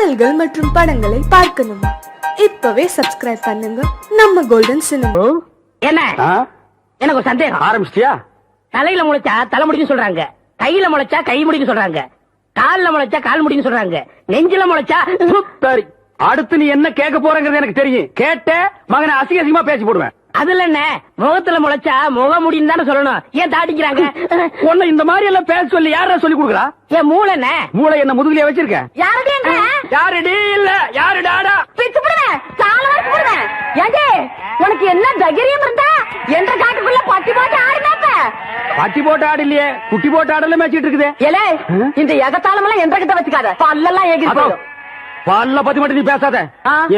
பாடல்கள் மற்றும் படங்களை பார்க்கணுமா. இப்பவே சப்ஸ்கிரைப் பண்ணுங்க. நம்ம கோல்டன் சினிமா என்ன? எனக்கு ஒரு சந்தேகம். ஆரம்பிச்சிட்டியா? தலையில முளைச்சா தலை முடிக்கும் சொல்றாங்க. கையில முளைச்சா கை முடிக்கும் சொல்றாங்க. கால்ல முளைச்சா கால் முடிக்கும் சொல்றாங்க. நெஞ்சில முளைச்சா சரி அடுத்து நீ என்ன கேட்க போறங்கிறது எனக்கு தெரியும். கேட்ட மகனை அசிங்க அசிங்கமா பேசி போடுவேன். அதுல என்ன? முகத்துல முளைச்சா முக முடியும் தானே சொல்லணும். ஏன் தாடிக்கிறாங்க? உன்னை இந்த மாதிரி எல்லாம் பேச சொல்லி யாரா சொல்லி கொடுக்குறா? ஏன் மூளை என்ன மூளை என்ன முதுகுலயே வச்சிருக்க யாருடி இல்ல யாரு டாடா பிச்சு போடுவேன் சால வரைக்கும் போடுவேன் ஏண்டே உனக்கு என்ன தைரியம் இருந்தா என்ற காட்டுக்குள்ள பட்டி போட்டு ஆடுனாப்ப பட்டி போட்டு ஆடு இல்லையே குட்டி போட்டு ஆடல மேய்ச்சிட்டு இருக்குது. ஏலே இந்த எகத்தாளம் எல்லாம் என்ற கிட்ட வச்சுக்காத. பல்லெல்லாம் ஏகி அதோ, பல்ல பத்தி மட்டும் நீ பேசாத.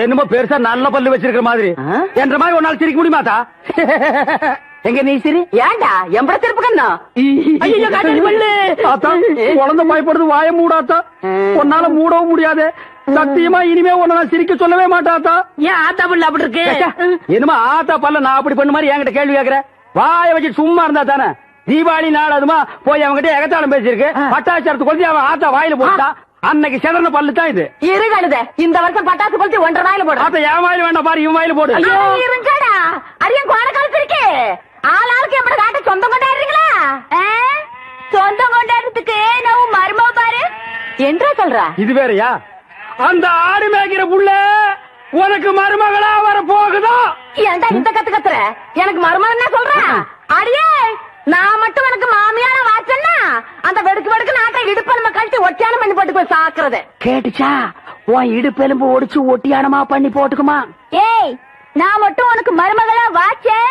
என்னமோ பெருசா நல்ல பல்லு வச்சிருக்கிற மாதிரி? என்ற மாதிரி ஒரு நாள் சிரிக்க முடியுமாத்தா எங்க நீ சிரி? ஏண்டா எம்பட திருப்பு கண்ணா? ஐயோ காட்டு பல்லு. ஆத்தா குழந்தை பயப்படுது வாய மூடாத்தா உன்னால மூடவும் முடியாது. சத்தியமா இனிமே உன்னை நான் சிரிக்க சொல்லவே மாட்டாத்தா ஏன் ஆத்தா பல்லு அப்படி இருக்கு? என்னமா ஆத்தா பல்ல நான் அப்படி பண்ண மாதிரி என்கிட்ட கேள்வி கேக்குற? வாய வச்சு சும்மா இருந்தா தானே? தீபாவளி நாள் அதுமா போய் அவன்கிட்ட எகத்தாளம் பேசியிருக்கு. பட்டாச்சாரத்து கொளுத்தி அவன் ஆத்தா வாயில போட்டா. அன்னைக்கு செதறன பல்லு தான் இது. இரு கழுத இந்த வருஷம் பட்டாசு கொளுத்தி ஒன்றரை நாயில போடு. ஆத்தா என் வாயில வேண்டாம் பாரு இவன் வாயில போடு. இருங்கடா. அரியன் கோண கழுத்து இருக்கு. ஆள் ஆளுக்கு எப்படி காட்ட சொந்தம் கொண்டாடுறீங்களா? சொந்தம் கொண்டாடுறதுக்கு நான் மருமவ பாரு. என்றா சொல்றா? இது வேறயா? அந்த ஆடு மேய்க்கிற புள்ள உனக்கு மருமகளா வர போகுதோ ஏன்டா இந்த கத்து கத்துற? எனக்கு மருமகன் என்ன சொல்றேன் அடியே நான் மட்டும் எனக்கு மாமியார வாச்சன்னா அந்த வெடுக்கு வெடுக்கு நாட்டை இடுப்பு நம்ம கழட்டி ஒட்டியான பண்ணி போட்டு போய் சாக்குறது. கேட்டுச்சா? உன் இடுப்பெலும்பு ஒடிச்சு ஒட்டியானமா பண்ணி போட்டுக்குமா? ஏய் நான் மட்டும் உனக்கு மருமகளா வாச்சேன்.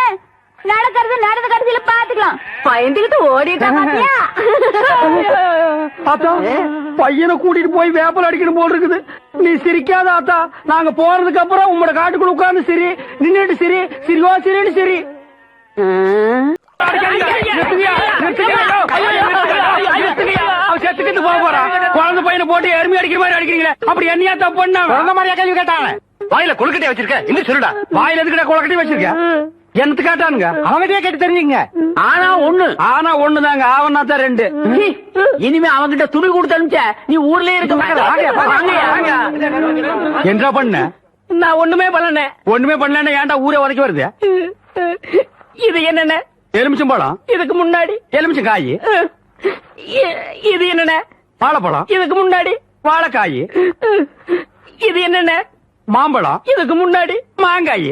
நடக்கிறது நடந்த கடைசியில பாத்துக்கலாம் பயந்துகிட்டு ஓடிட்டா பாத்தியா? ஆத்தா பையனை கூட்டிட்டு போய் வேப்பல் அடிக்கணும் போல் இருக்குது. நீ சிரிக்காத ஆத்தா. நாங்க போறதுக்கு அப்புறம் உங்களோட காட்டுக்குள்ள உட்கார்ந்து சிரி. நின்னுட்டு சிரி. சிரிவா சிரின்னு சிரி. செத்துக்கிட்டு போக போறான். குழந்தை பையனை போட்டு எருமை அடிக்கிற மாதிரி அடிக்கிறீங்களே. அப்படி என்னையா தப்பு பண்ண? மாதிரியா கேள்வி கேட்டாங்க வாயில கொழுக்கட்டை வச்சிருக்க. இன்னும் சொல்லுடா. வாயில எதுக்கிட்ட கொழுக்கட்டை வச்சிருக்க? எனக்கு கேட்டானுங்க? அவங்ககிட்டயே கேட்டு தெரிஞ்சுங்க ஆனா ஒண்ணு. ஆனா ஒண்ணுதாங்க ஆவனா தான் ரெண்டு இனிமே அவன்கிட்ட துணி கொடுத்து அனுப்பிச்ச நீ ஊர்லயே இருக்க என்ன பண்ண? நான் ஒண்ணுமே பண்ணல. ஒண்ணுமே பண்ணலன்னா ஏன்டா ஊரே உதைக்க வருது? இது என்னென்ன? எலுமிச்சம்பழம் இதுக்கு முன்னாடி. எலுமிச்சம் காய். இது என்னென்ன? வாழைப்பழம். இதுக்கு முன்னாடி. வாழைக்காய். இது என்னென்ன? மாம்பழம். இதுக்கு முன்னாடி. மாங்காய்.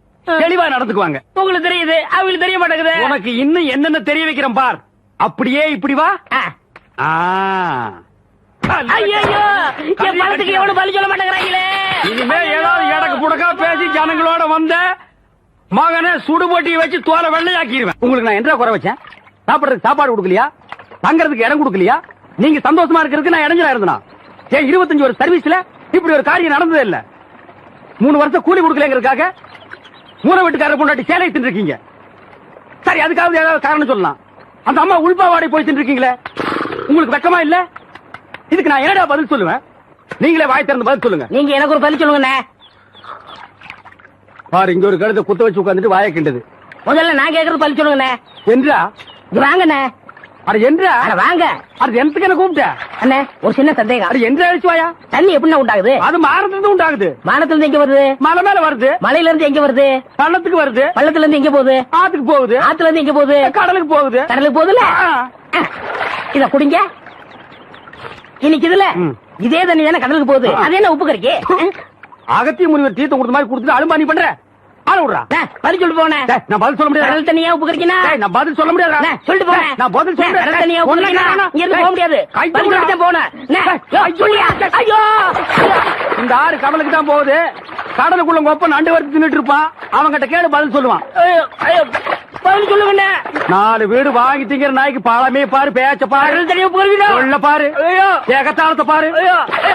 தெளிவா நடந்துக்குவாங்க. உங்களுக்கு தெரியுது அவங்களுக்கு தெரிய மாட்டேங்குது. உனக்கு இன்னும் என்னென்ன தெரிய வைக்கிறேன் பார். அப்படியே இப்படி வா. ஐயோ என் பணத்துக்கு எவ்வளவு பலி சொல்ல மாட்டேங்கிறாங்களே. இனிமே ஏதாவது எடக்கு புடக்கா பேசி ஜனங்களோட வந்த மகனை சுடுபொட்டி வச்சு தோலை வெள்ளையாக்கிடுவேன் உங்களுக்கு நான் என்ன குறை வச்சேன்? சாப்பிடுறதுக்கு சாப்பாடு கொடுக்கலையா? தங்கறதுக்கு இடம் கொடுக்கலையா? நீங்க சந்தோஷமா இருக்கிறதுக்கு நான் இடைஞ்சலா இருந்தனா? ஏன் இருபத்தஞ்சு ஒரு சர்வீஸ்ல இப்படி ஒரு காரியம் நடந்ததே இல்ல. மூணு வருஷம் கூலி கொடுக்கலங்கிறதுக்காக மூணு வீட்டுக்காரர் கொண்டாட்டி சேலை தின்றுருக்கீங்க சரி அதுக்காவது ஏதாவது காரணம் சொல்லலாம். அந்த அம்மா உள்பாவாடை போய் தின்றுருக்கீங்களே உங்களுக்கு வெக்கமா இல்ல? இதுக்கு நான் என்னடா பதில் சொல்லுவேன்? நீங்களே வாய் திறந்து பதில் சொல்லுங்க. நீங்க எனக்கு ஒரு பதில் சொல்லுங்கண்ணே. பாரு இங்க ஒரு கழுத்தை குத்த வச்சு உட்காந்துட்டு வாய கிண்டது. முதல்ல நான் கேக்குறது பதில் சொல்லுங்கண்ணே. என்றா? வாங்கண்ணே. அட என்றா? வாங்க. அது எந்தக்கு என்ன கூப்பிட்ட? அண்ணே ஒரு சின்ன சந்தேகம். அட என்ற அழிச்சு வாயா தண்ணி எப்படிண்ணே உண்டாகுது? அது மாறதுக்கு உண்டாகுது. வானத்துல இருந்து எங்க வருது? மலை மேல வருது. மலையில இருந்து எங்க வருது? பள்ளத்துக்கு வருது. பள்ளத்துல இருந்து எங்க போகுது? ஆத்துக்கு போகுது. ஆத்துல இருந்து எங்க போகுது? கடலுக்கு போகுது. கடலுக்கு போகுதுல. இத குடிங்க. இன்னைக்கு இதுல. இதே தண்ணி தானே கடலுக்கு போகுது. அது என்ன உப்பு கறிக்கு? அகத்திய முனிவர் தீர்த்தம் கொடுத்த மாதிரி கொடுத்துட்டு அலும்பானி பண்ற? ஆள விடுறா. பதில் நான் சொல்ல முடியாது? தண்ணியா உப்பு நான் பதில் சொல்ல முடியாது? சொல்லிட்டு நான் பதில் உப்பு. இங்க இருந்து டேய், போக முடியாது. பதில். சொல்லிட்டு போனேன். ஐயோ, இந்த ஆறு கடலுக்கு தான் போகுது. கடலுக்குள்ள ஒப்ப நண்டு வறுத்து தின்னுட்டு இருப்பான். அவன்கிட்ட கேளு பதில் சொல்லுவான். பதில் சொல்லுங்க நாலு வீடு வாங்கி திங்கிற நாய்க்கு பழமே பாரு பேச்ச பாரு. சொல்ல பாரு. ஏகத்தாளத்தை பாரு.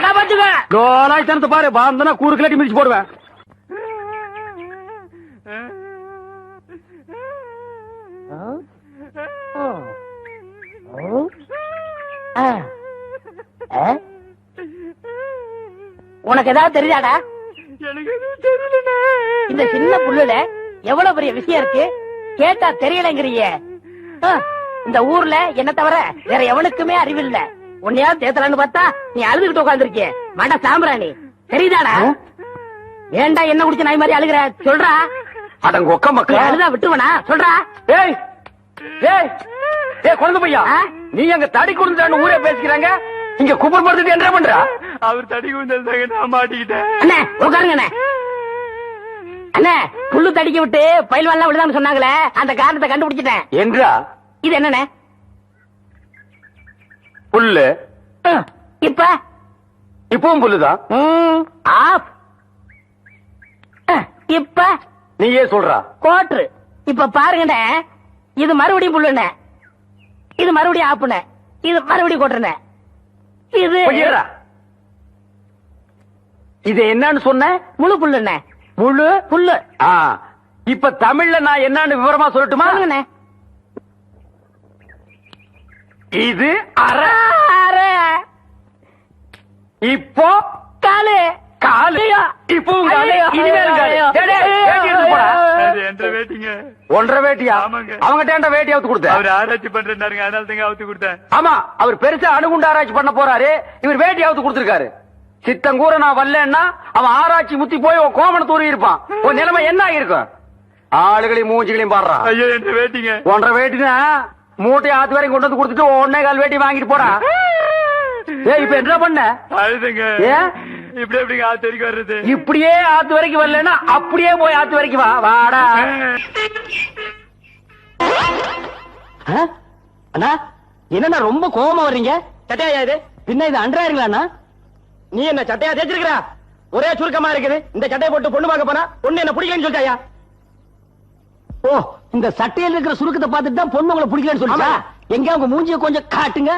காப்பாத்துங்க கோலாய்த்தனத்தை பாரு. வந்தனா கூறு கிளட்டி மிதிச்சு போடுவேன். உனக்கு ஏதாவது தெரியாதா இந்த சின்ன புல்லுல எவ்வளவு பெரிய விஷயம் இருக்கு? கேட்டா தெரியலங்கிறிய. இந்த ஊர்ல என்ன தவிர வேற எவனுக்குமே அறிவில்ல. உன்னையா தேத்தலான்னு பார்த்தா நீ அழுதுகிட்டு உட்காந்துருக்கிய மட சாம்பிராணி. தெரியுதாடா? ஏன்டா என்ன குடிச்ச நாய் மாதிரி அழுகுற? சொல்றா. அடங்க ஒக்க மக்கள் அழுதா விட்டுவனா சொல்றா. ஏய் ஏய் ஏய் குழந்தை பையா? நீ அங்க தடி கொடுத்துட்டான்னு ஊரே பேசிக்கிறாங்க. இங்க குப்பர் படுத்துட்டு என்ன பண்றா? அவர் தடி குந்தல் நான் மாட்டிக்கிட்டேன். அண்ணே உட்காருங்க அண்ணே. அண்ணே புல்லு தடிக்க விட்டு பயில்வான்லாம் விழுதான்னு சொன்னாங்களே அந்த காரணத்தை கண்டுபிடிச்சிட்டேன். என்றா? இது என்னண்ணே? புல்லு. இப்ப? இப்பவும் புல்லுதான் அஹ், இப்ப? நீயே சொல்றா. கோட்ரு. இப்ப பாருங்கண்ணே இது மறுபடியும் புல்லுண்ணே. இது மறுபடியும் ஆப்புண்ணே. இது மறுபடியும் கோட்டுண்ணே இது இது என்னன்னு சொன்ன? முழு புல்லுண்ணே. முழு? புல்லு. இப்ப தமிழ்ல நான் என்னன்னு விவரமா சொல்லட்டுமா? இது அரை அரை, இப்போ? காலு. காலு. இப்பவும் காலு ஐயோ, இனிமேல் காலு ஐயோ, டேய், டேய், ஐயோ, வேட்டி எடுத்து போடா. அது என்ற வேட்டிங்க ஒன்றரை வேட்டியா. அவங்கிட்ட வேட்டி அவுத்து கொடுத்த? அவர் ஆராய்ச்சி பண்றாருங்க அதனால தாங்க அவுத்து கொடுத்தேன். ஆமா அவர் பெருசா அணுகுண்டு ஆராய்ச்சி பண்ண போறாரு. இவர் வேட்டி அவுத்து கொடுத்திருக்காரு. சித்தங்கூர நான் வரலன்னா அவன் ஆராய்ச்சி முத்தி போய் கோமண தூரி இருப்பான். உன் நிலைமை என்ன ஆயிருக்கும் ஆளுகளையும் மூஞ்சிகளையும் பாடுறான் ஐயோ என்ற வேட்டிங்க? ஒன்றரை வேட்டினா மூட்டை ஆத்து வரைக்கும் கொண்டு வந்து கொடுத்துட்டு ஒன்னே கால் வேட்டி வாங்கிட்டு போடா. ஏய் இப்ப என்ன பண்ண? அழுதுங்க. ஏன்? இப்படி எப்படிங்க ஆத்து வரைக்கும் வர்றது. இப்படியே ஆத்து வரைக்கும் வரலன்னா அப்படியே போய் ஆத்து வரைக்கும் வா வாடா. அண்ணா என்னண்ணா ரொம்ப கோவமா வர்றீங்க? சட்டையா இது? பின்ன இது அன்றாயிருங்களா நீ என்ன சட்டையா தேய்ச்சிருக்கிற? ஒரே சுருக்கமா இருக்குது. இந்த சட்டையை போட்டு பொண்ணு பார்க்க போனா பொண்ணு என்ன பிடிக்கலன்னு சொல்லிட்டாயா? ஓ இந்த சட்டையில இருக்கிற சுருக்கத்தை பார்த்துட்டு தான் பொண்ணு உங்களை பிடிக்கலன்னு சொல்லிச்சா? எங்க உங்க மூஞ்சிய கொஞ்சம் காட்டுங்க.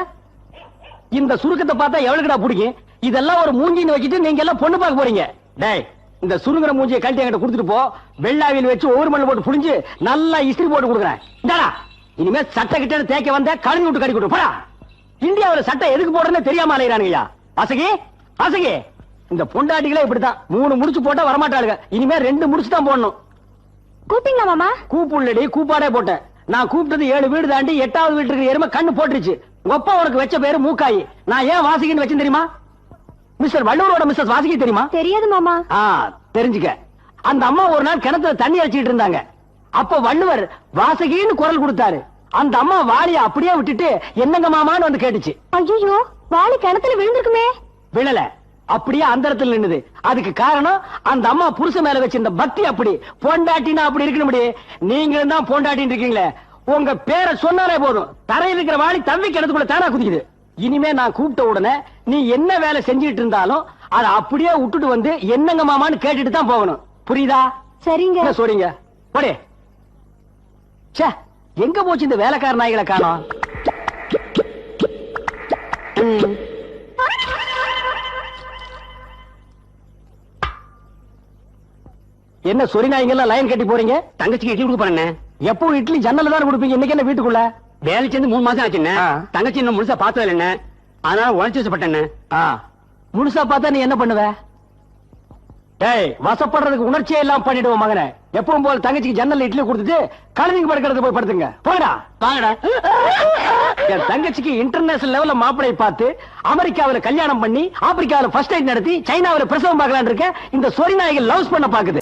இந்த சுருக்கத்தை பார்த்தா எவ்வளவுடா பிடிக்கும் இதெல்லாம் ஒரு மூஞ்சின்னு வச்சுட்டு நீங்க எல்லாம் பொண்ணு பார்க்க போறீங்க. டேய் இந்த சுருங்குற மூஞ்சியை கழட்டி என்கிட்ட கொடுத்துட்டு போ. வெள்ளாவியில் வச்சு ஒவ்வொரு மண்ணு போட்டு புடிஞ்சு நல்லா இஸ்திரி போட்டு கொடுக்குறேன். இந்தாடா. இனிமே சட்டை கிட்ட தேய்க்க வந்த கழுவி விட்டு கடி கொடு. போடா. இந்தியாவுல சட்டை எதுக்கு போடுறதுன்னு தெரியாம அலையிறானுங்கய்யா. வாசகி வாசகி இந்த பொண்டாட்டிகளே இப்படித்தான். மூணு முடிச்சு போட்டா வரமாட்டாளுங்க. இனிமே ரெண்டு முடிச்சு தான் போடணும். கூப்பிங்களா மாமா? கூப்புள்ளடி கூப்பாடே போட்டேன். நான் கூப்பிட்டது ஏழு வீடு தாண்டி எட்டாவது வீட்டு இருக்கிற எருமை கண்ணு போட்டுருச்சு. அப்பா உனக்கு வச்ச பேரு மூக்காயி. நான் ஏன் வாசிக்கின்னு வச்சேன் தெரியுமா? மிஸ்டர் வள்ளூரோட மிஸ்டர் வாசிக்கி தெரியுமா? தெரியாது மாமா. ஆ தெரிஞ்சுக்க. அந்த அம்மா ஒரு நாள் கிணத்துல தண்ணி அடிச்சிட்டு இருந்தாங்க. அப்ப வள்ளுவர் வாசகின்னு குரல் கொடுத்தாரு. அந்த அம்மா வாளிய அப்படியே விட்டுட்டு என்னங்க மாமான்னு வந்து கேட்டுச்சு. ஐயோ வாளி கிணத்துல விழுந்திருக்குமே. விழல. அப்படியே அந்த இடத்துல நின்னுது. அதுக்கு காரணம் அந்த அம்மா புருஷன் மேல வச்சிருந்த பக்தி அப்படி. பொண்டாட்டினா அப்படி இருக்கணும் நீங்களும் தான் பொண்டாட்டின்னு இருக்கீங்களே. உங்க பேரை சொன்னாலே போதும். தரையில் இருக்கிற வாளி தம்பி கிணத்துக்குள்ள தானா குதிக்குது. இனிமே நான் கூப்பிட்ட உடனே நீ என்ன வேலை செஞ்சுட்டு இருந்தாலும் அதை அப்படியே விட்டுட்டு வந்து என்னங்க மாமான்னு கேட்டுட்டு தான் போகணும். புரியுதா? சரிங்க. என்ன சொல்றீங்க? போடே. ச்சே எங்க போச்சு இந்த வேலைக்கார நாய்களை காணோம். என்ன சொரி நாய்ங்கெல்லாம் லைன் கட்டி போறீங்க? தங்கச்சிக்கு இட்லி கொடுக்க போறேன் எப்போ இட்லி ஜன்னல்ல தான் கொடுப்பீங்க? இன்னைக்கு என்ன வீட்டுக்குள்ள? வேலை சேர்ந்து மூணு மாசம் ஆச்சுண்ணே. தங்கச்சி இன்னும் முழுசா பார்த்தது இல்லைண்ணே. அதனால உழைச்சி வச்சப்பட்டேன்னு ஆ, முழுசா பார்த்தா நீ என்ன பண்ணுவ? டேய் வசப்படுறதுக்கு உணர்ச்சியே இல்லாம பண்ணிடுவோம் மகனே. எப்பவும் போல தங்கச்சிக்கு ஜன்னல்ல இட்லி கொடுத்துட்டு கழுதிக்கு படுக்கிறது போய் படுத்துங்க. போங்கடா. வாங்கடா. என் தங்கச்சிக்கு இன்டர்நேஷனல் லெவல்ல மாப்பிளை பார்த்து அமெரிக்காவுல கல்யாணம் பண்ணி ஆப்பிரிக்காவுல ஃபர்ஸ்ட் நைட் நடத்தி சைனாவுல பிரசவம் பார்க்கலாம்னு இருக்கேன். இந்த சொரி நாய்கள் லவ்ஸ் பண்ண பாக்குது